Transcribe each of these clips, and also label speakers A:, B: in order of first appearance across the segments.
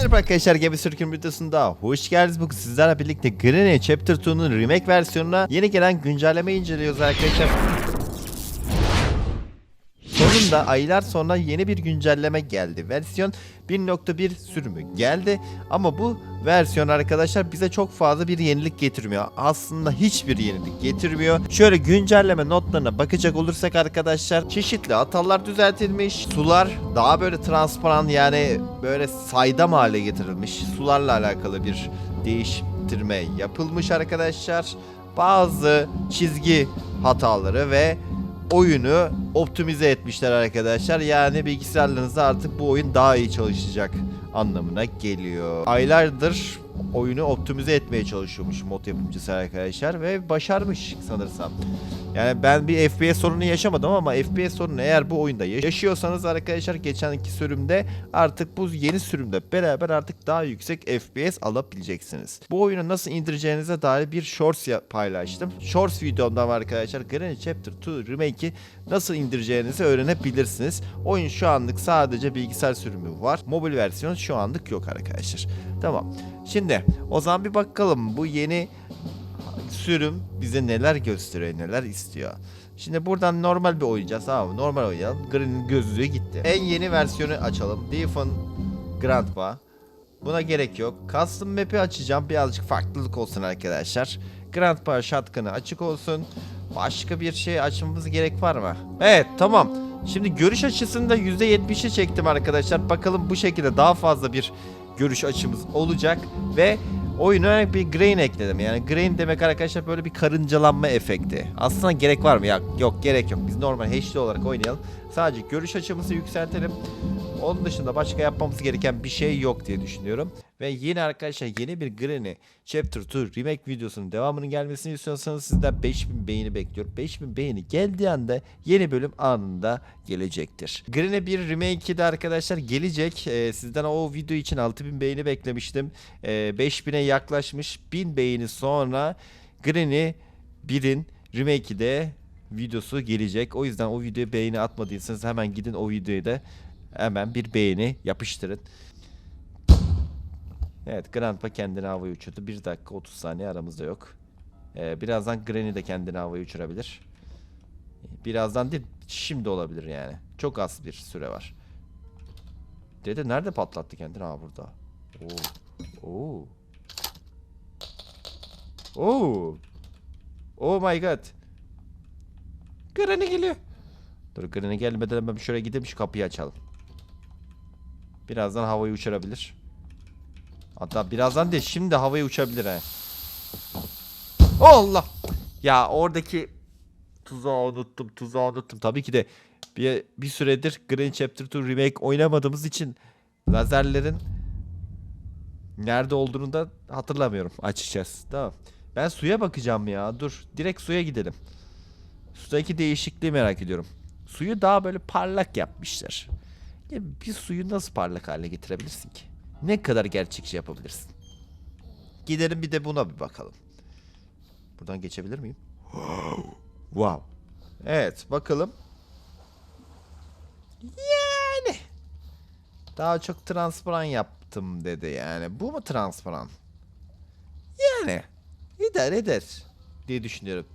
A: Merhaba arkadaşlar Gemi Sürkün videosunda hoş geldiniz. Bugün sizlerle birlikte Granny Chapter 2'nun remake versiyonuna yeni gelen güncelleme inceliyoruz arkadaşlar. Sonunda aylar sonra yeni bir güncelleme geldi. Versiyon 1.1 sürümü geldi ama bu versiyon arkadaşlar bize çok fazla bir yenilik getirmiyor. Aslında hiçbir yenilik getirmiyor. Şöyle güncelleme notlarına bakacak olursak arkadaşlar çeşitli hatalar düzeltilmiş. Sular daha böyle transparan yani böyle saydam hale getirilmiş. Sularla alakalı bir değiştirme yapılmış arkadaşlar. Bazı çizgi hataları ve oyunu optimize etmişler arkadaşlar. Yani bilgisayarlarınızda artık bu oyun daha iyi çalışacak anlamına geliyor. Aylardır oyunu optimize etmeye çalışıyormuş mod yapımcısı arkadaşlar ve başarmış sanırsam. Yani ben bir FPS sorunu yaşamadım ama FPS sorunu eğer bu oyunda yaşıyorsanız arkadaşlar geçenki sürümde artık bu yeni sürümde beraber artık daha yüksek FPS alabileceksiniz. Bu oyunu nasıl indireceğinize dair bir shorts paylaştım. Shorts videomda var arkadaşlar Granny Chapter 2 Remake'i nasıl indireceğinizi öğrenebilirsiniz. Oyun şu anlık sadece bilgisayar sürümü var. Mobil versiyon şu anlık yok arkadaşlar. Tamam. Şimdi o zaman bir bakalım bu yeni sürüm bize neler gösteriyor, neler istiyor. Şimdi buradan normal bir oynayacağız tamam mı? Normal oynayalım. Green'in gözlüğü gitti. En yeni versiyonu açalım. Diffin Grandpa. Buna gerek yok. Custom map'i açacağım. Birazcık farklılık olsun arkadaşlar. Grandpa shotgun'ı açık olsun. Başka bir şey açmamız gerek var mı? Evet tamam. Şimdi görüş açısını da %70'e çektim arkadaşlar. Bakalım bu şekilde daha fazla bir görüş açımız olacak. Ve oyuna bir grain ekledim. Yani grain demek arkadaşlar böyle bir karıncalanma efekti. Aslında gerek var mı? Ya, yok gerek yok. Biz normal HD olarak oynayalım. Sadece görüş açımızı yükseltelim. Onun dışında başka yapmamız gereken bir şey yok diye düşünüyorum. Ve yine arkadaşlar yeni bir Granny Chapter 2 Remake videosunun devamının gelmesini istiyorsanız sizden 5000 beğeni bekliyorum. 5000 beğeni geldiği anda yeni bölüm anında gelecektir. Granny bir Remake'i de arkadaşlar gelecek. Ee, sizden o video için 6000 beğeni beklemiştim. Ee, 5000'e yaklaşmış. 1000 beğeni sonra Granny 1'in Remake'i de videosu gelecek. O yüzden o videoya beğeni atmadıysanız hemen gidin o videoyu da hemen bir beğeni yapıştırın. Evet Grandpa kendini havaya uçurdu. 1 dakika 30 saniye aramızda yok. Ee, birazdan Granny de kendini havaya uçurabilir. Birazdan değil şimdi olabilir yani. Çok az bir süre var. Dede nerede patlattı kendini? Ha burada. Oo. Oo. Oo. Oh my god. Granny geliyor. Dur Granny gelmeden ben şuraya gideyim şu kapıyı açalım. Birazdan havayı uçurabilir. Hatta birazdan değil şimdi havaya uçabilir he. Allah! Ya oradaki tuzağı unuttum, tuzağı unuttum. Tabii ki de bir, bir süredir Green Chapter 2 Remake oynamadığımız için lazerlerin nerede olduğunu da hatırlamıyorum açıkçası. Tamam. Ben suya bakacağım ya. Dur. Direkt suya gidelim. Sudaki değişikliği merak ediyorum. Suyu daha böyle parlak yapmışlar. Ya bir suyu nasıl parlak hale getirebilirsin ki? Ne kadar gerçekçi yapabilirsin? Gidelim bir de buna bir bakalım. Buradan geçebilir miyim? wow. Evet bakalım. Yani. Daha çok transparan yaptım dedi yani. Bu mu transparan? Yani. İdare eder diye düşünüyorum.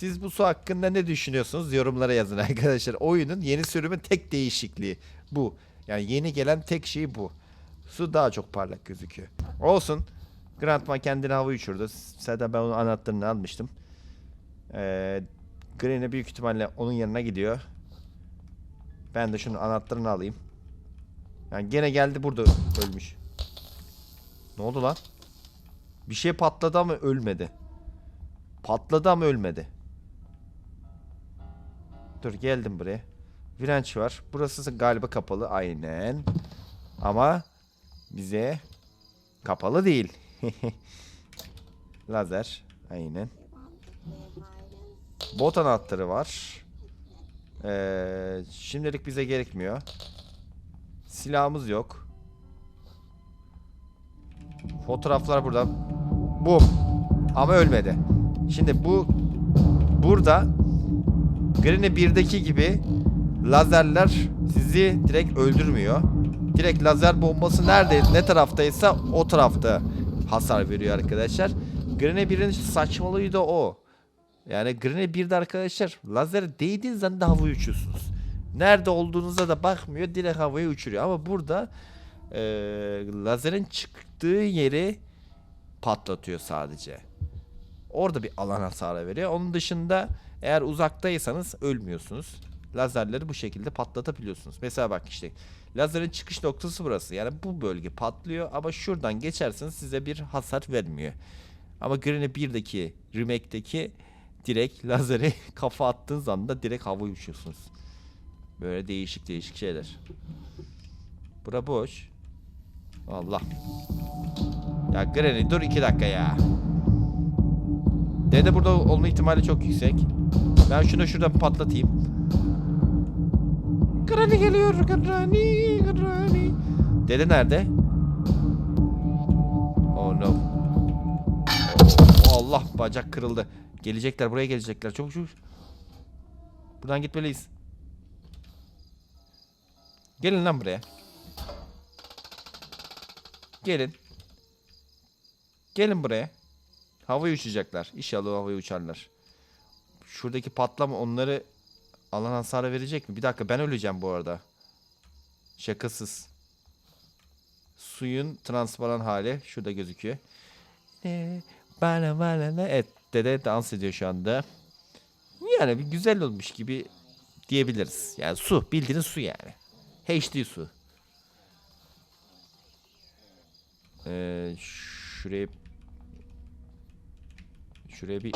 A: Siz bu su hakkında ne düşünüyorsunuz? Yorumlara yazın arkadaşlar. Oyunun yeni sürümün tek değişikliği bu. Yani yeni gelen tek şey bu. Su daha çok parlak gözüküyor. Olsun. Grandma kendini hava uçurdu. Zaten ben onun anahtarını almıştım. Ee, Granny büyük ihtimalle onun yanına gidiyor. Ben de şunun anahtarını alayım. Yani gene geldi burada ölmüş. Ne oldu lan? Bir şey patladı ama ölmedi. Patladı ama ölmedi. Dur geldim buraya. Virenç var. Burası galiba kapalı. Aynen. Ama bize kapalı değil. Lazer. Aynen. Bot anahtarı var. Ee, şimdilik bize gerekmiyor. Silahımız yok. Fotoğraflar burada. Bum. Ama ölmedi. Şimdi bu burada Granny 1'deki gibi lazerler sizi direkt öldürmüyor. direkt lazer bombası nerede ne taraftaysa o tarafta hasar veriyor arkadaşlar. Granny 1'in saçmalığı da o. Yani Granny 1'de arkadaşlar lazer değdiğiniz anda havaya uçuyorsunuz. Nerede olduğunuza da bakmıyor direkt havaya uçuruyor. Ama burada eee, lazerin çıktığı yeri patlatıyor sadece. Orada bir alan hasarı veriyor. Onun dışında eğer uzaktaysanız ölmüyorsunuz. Lazerleri bu şekilde patlatabiliyorsunuz. Mesela bak işte lazerin çıkış noktası burası. Yani bu bölge patlıyor ama şuradan geçerseniz size bir hasar vermiyor. Ama Granny 1'deki remake'deki direkt lazeri kafa attığınız anda direkt havaya uçuyorsunuz. Böyle değişik değişik şeyler. Bura boş. Allah. Ya Granny dur iki dakika ya. Dede burada olma ihtimali çok yüksek. Ben şunu şuradan patlatayım. Granny geliyor Granny Granny. Dede nerede? Oh no. Oh, Allah bacak kırıldı. Gelecekler buraya gelecekler. Çabuk çabuk. Buradan gitmeliyiz. Gelin lan buraya. Gelin. Gelin buraya. Havaya uçacaklar. İnşallah havaya uçarlar. Şuradaki patlama onları alan hasarı verecek mi? Bir dakika ben öleceğim bu arada. Şakasız. Suyun transparan hali şurada gözüküyor. Bana bana ne? Evet dede dans ediyor şu anda. Yani bir güzel olmuş gibi diyebiliriz. Yani su bildiğiniz su yani. HD su. Ee, şuraya Şuraya bir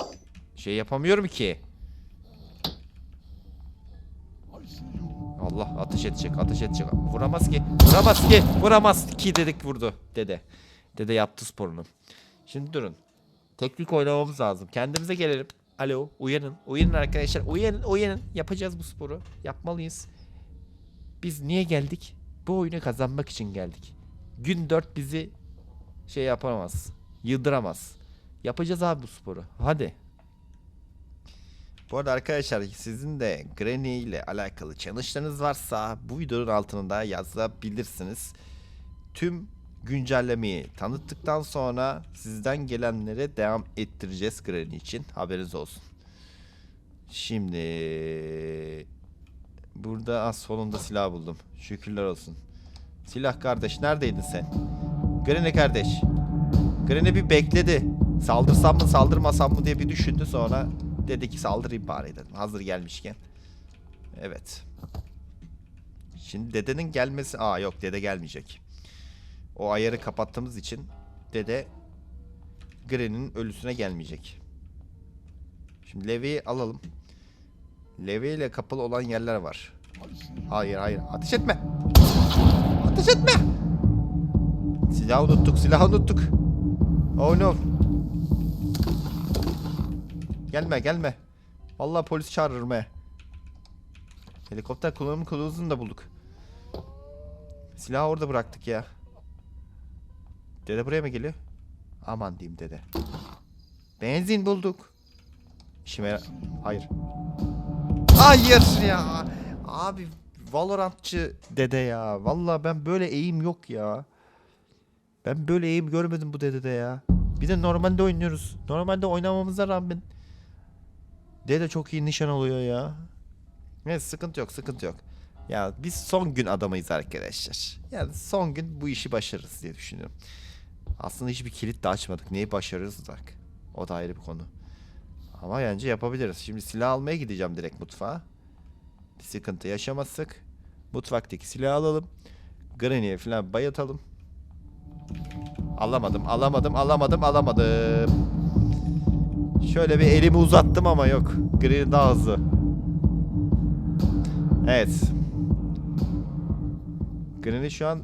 A: şey yapamıyorum ki. Allah ateş edecek ateş edecek. Vuramaz ki. Vuramaz ki. Vuramaz ki dedik vurdu dede. Dede yaptı sporunu. Şimdi durun. Teknik oynamamız lazım. Kendimize gelelim. Alo uyanın. Uyanın arkadaşlar. Uyanın uyanın. Yapacağız bu sporu. Yapmalıyız. Biz niye geldik? Bu oyunu kazanmak için geldik. Gün 4 bizi şey yapamaz. Yıldıramaz. Yapacağız abi bu sporu. Hadi. Bu arada arkadaşlar sizin de Granny ile alakalı challenge'larınız varsa bu videonun altına yazabilirsiniz. Tüm güncellemeyi tanıttıktan sonra sizden gelenlere devam ettireceğiz Granny için. Haberiniz olsun. Şimdi burada az solunda silah buldum. Şükürler olsun. Silah kardeş neredeydin sen? Granny kardeş. Granny bir bekledi. Saldırsam mı saldırmasam mı diye bir düşündü sonra dedi ki saldırayım bari dedim hazır gelmişken. Evet. Şimdi dedenin gelmesi... Aa yok dede gelmeyecek. O ayarı kapattığımız için dede Granny'nin ölüsüne gelmeyecek. Şimdi Levi'yi alalım. Levi ile kapalı olan yerler var. Hayır hayır ateş etme. Ateş etme. Silahı unuttuk silahı unuttuk. Oh no. Gelme gelme. Vallahi polis çağırırım he. Helikopter kullanım kılavuzunu da bulduk. Silahı orada bıraktık ya. Dede buraya mı geliyor? Aman diyeyim dede. Benzin bulduk. İşime Hayır. Hayır ya. Abi Valorantçı dede ya. Vallahi ben böyle eğim yok ya. Ben böyle eğim görmedim bu dedede ya. Bir de normalde oynuyoruz. Normalde oynamamıza rağmen Dede çok iyi nişan oluyor ya. Neyse sıkıntı yok sıkıntı yok. Ya biz son gün adamıyız arkadaşlar. Yani son gün bu işi başarırız diye düşünüyorum. Aslında hiçbir kilit de açmadık. Neyi başarırız bak. O da ayrı bir konu. Ama bence yapabiliriz. Şimdi silah almaya gideceğim direkt mutfağa. Bir sıkıntı yaşamazsak. Mutfaktaki silahı alalım. Granny'e falan bayatalım. Alamadım, alamadım, alamadım, alamadım. Şöyle bir elimi uzattım ama yok. Granny daha hızlı. Evet. Granny şu an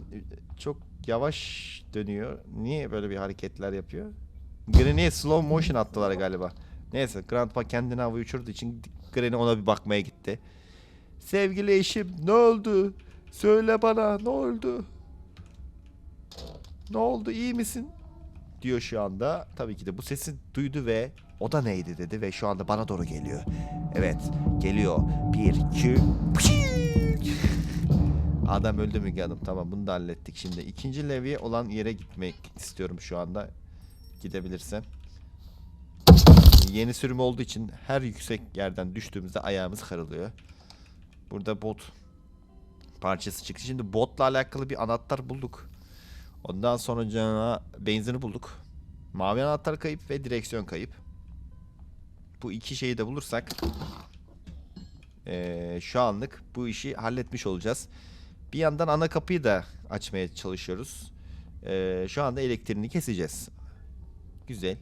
A: çok yavaş dönüyor. Niye böyle bir hareketler yapıyor? Granny'e slow motion attılar galiba. Neyse Grandpa kendini havaya uçurduğu için Granny ona bir bakmaya gitti. Sevgili eşim ne oldu? Söyle bana ne oldu? Ne oldu iyi misin? Diyor şu anda. Tabii ki de bu sesi duydu ve o da neydi dedi ve şu anda bana doğru geliyor. Evet geliyor. Bir, iki, Adam öldü Müge Hanım. Tamam bunu da hallettik. Şimdi ikinci levye olan yere gitmek istiyorum şu anda. Gidebilirsem. Yeni sürüm olduğu için her yüksek yerden düştüğümüzde ayağımız kırılıyor. Burada bot parçası çıktı. Şimdi botla alakalı bir anahtar bulduk. Ondan sonra cana benzini bulduk. Mavi anahtar kayıp ve direksiyon kayıp. Bu iki şeyi de bulursak eee, şu anlık bu işi halletmiş olacağız. Bir yandan ana kapıyı da açmaya çalışıyoruz. Eee, şu anda elektriğini keseceğiz. Güzel.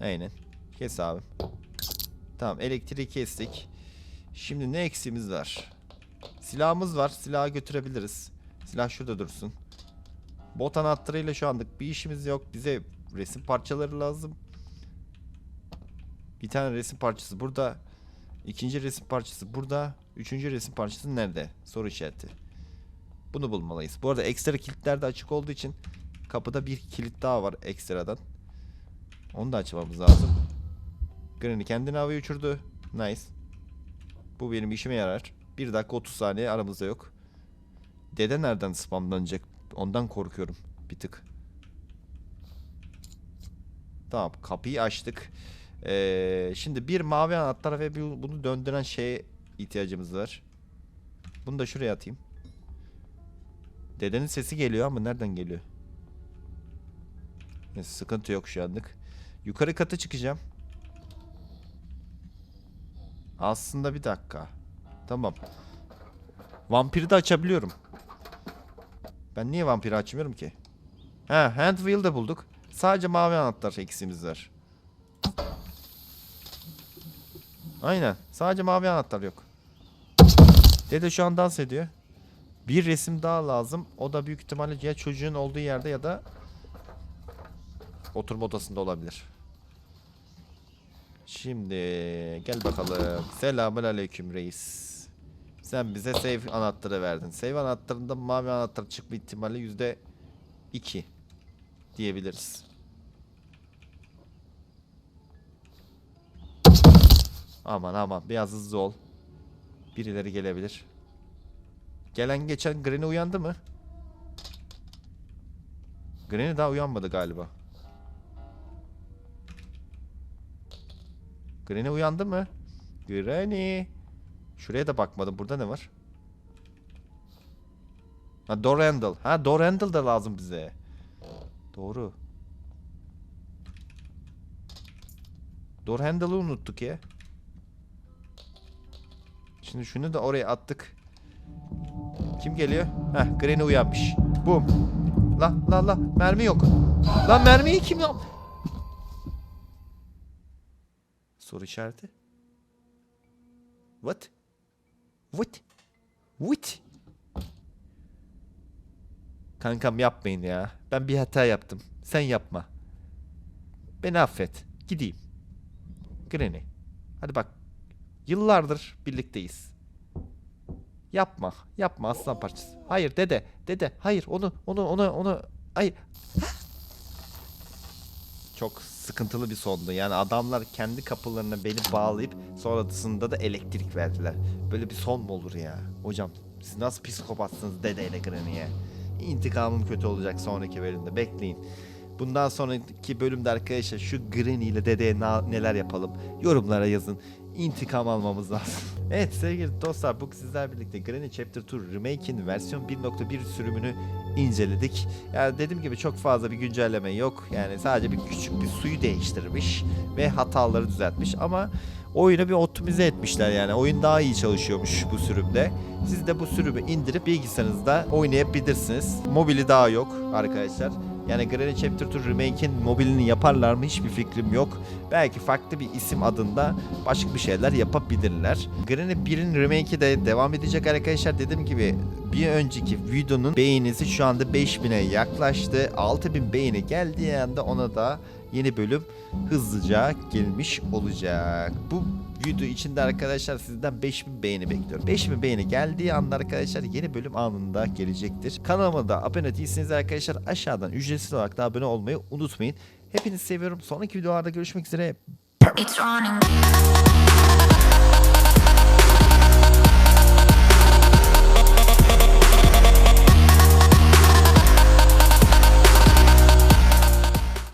A: Aynen. Kes abi. Tamam elektriği kestik. Şimdi ne eksiğimiz var? Silahımız var. Silahı götürebiliriz. Silah şurada dursun. Bot anahtarıyla şu anlık bir işimiz yok. Bize resim parçaları lazım. Bir tane resim parçası burada. İkinci resim parçası burada. Üçüncü resim parçası nerede? Soru işareti. Bunu bulmalıyız. Bu arada ekstra kilitler de açık olduğu için kapıda bir kilit daha var ekstradan. Onu da açmamız lazım. Granny kendini havaya uçurdu. Nice. Bu benim işime yarar. 1 dakika 30 saniye aramızda yok. Dede nereden spamlanacak? Ondan korkuyorum bir tık. Tamam kapıyı açtık. Ee, şimdi bir mavi anahtar ve bir- bunu döndüren şeye ihtiyacımız var. Bunu da şuraya atayım. Dedenin sesi geliyor ama nereden geliyor? Neyse, sıkıntı yok şu anlık. Yukarı kata çıkacağım. Aslında bir dakika. Tamam. Vampiri de açabiliyorum. Ben niye vampiri açmıyorum ki? Ha, hand wheel de bulduk. Sadece mavi anahtar eksiğimiz var. Aynen. Sadece mavi anahtar yok. Dede şu an dans ediyor. Bir resim daha lazım. O da büyük ihtimalle ya çocuğun olduğu yerde ya da oturma odasında olabilir. Şimdi gel bakalım. Selamun aleyküm reis. Sen bize save anahtarı verdin. Save anahtarında mavi anahtar çıkma ihtimali yüzde iki diyebiliriz. Aman aman biraz hızlı ol. Birileri gelebilir. Gelen geçen Granny uyandı mı? Granny daha uyanmadı galiba. Granny uyandı mı? Granny. Şuraya da bakmadım. Burada ne var? Ha door handle. Ha door handle da lazım bize. Doğru. Door handle'ı unuttuk ya. Şimdi şunu da oraya attık. Kim geliyor? Heh Granny uyanmış. Bum. La la la mermi yok. Lan mermiyi kim yap? Soru işareti. What? What? What? Kankam yapmayın ya. Ben bir hata yaptım. Sen yapma. Beni affet. Gideyim. Granny. Hadi bak. Yıllardır birlikteyiz. Yapma. Yapma aslan parçası. Hayır dede. Dede. Hayır onu onu onu onu. Hayır. Çok sıkıntılı bir sondu. Yani adamlar kendi kapılarına beni bağlayıp sonrasında da elektrik verdiler. Böyle bir son mu olur ya? Hocam siz nasıl psikopatsınız dedeyle Granny'e? İntikamım kötü olacak sonraki bölümde. Bekleyin. Bundan sonraki bölümde arkadaşlar şu Granny ile dedeye neler yapalım? Yorumlara yazın. İntikam almamız lazım. evet sevgili dostlar bugün sizler birlikte Granny Chapter 2 Remake'in versiyon 1.1 sürümünü inceledik. Yani dediğim gibi çok fazla bir güncelleme yok. Yani sadece bir küçük bir suyu değiştirmiş ve hataları düzeltmiş ama oyunu bir optimize etmişler yani. Oyun daha iyi çalışıyormuş bu sürümde. Siz de bu sürümü indirip bilgisayarınızda oynayabilirsiniz. Mobili daha yok arkadaşlar. Yani Granny Chapter 2 Remake'in mobilini yaparlar mı hiçbir fikrim yok. Belki farklı bir isim adında başka bir şeyler yapabilirler. Granny 1'in remake'i de devam edecek arkadaşlar. Dediğim gibi bir önceki videonun beğenisi şu anda 5000'e yaklaştı. 6000 beğeni geldiği anda ona da yeni bölüm hızlıca gelmiş olacak. Bu video içinde arkadaşlar sizden 5000 beğeni bekliyorum. 5000 beğeni geldiği anda arkadaşlar yeni bölüm anında gelecektir. Kanalıma da abone değilseniz arkadaşlar aşağıdan ücretsiz olarak da abone olmayı unutmayın. Hepinizi seviyorum. Sonraki videolarda görüşmek üzere.
B: It's.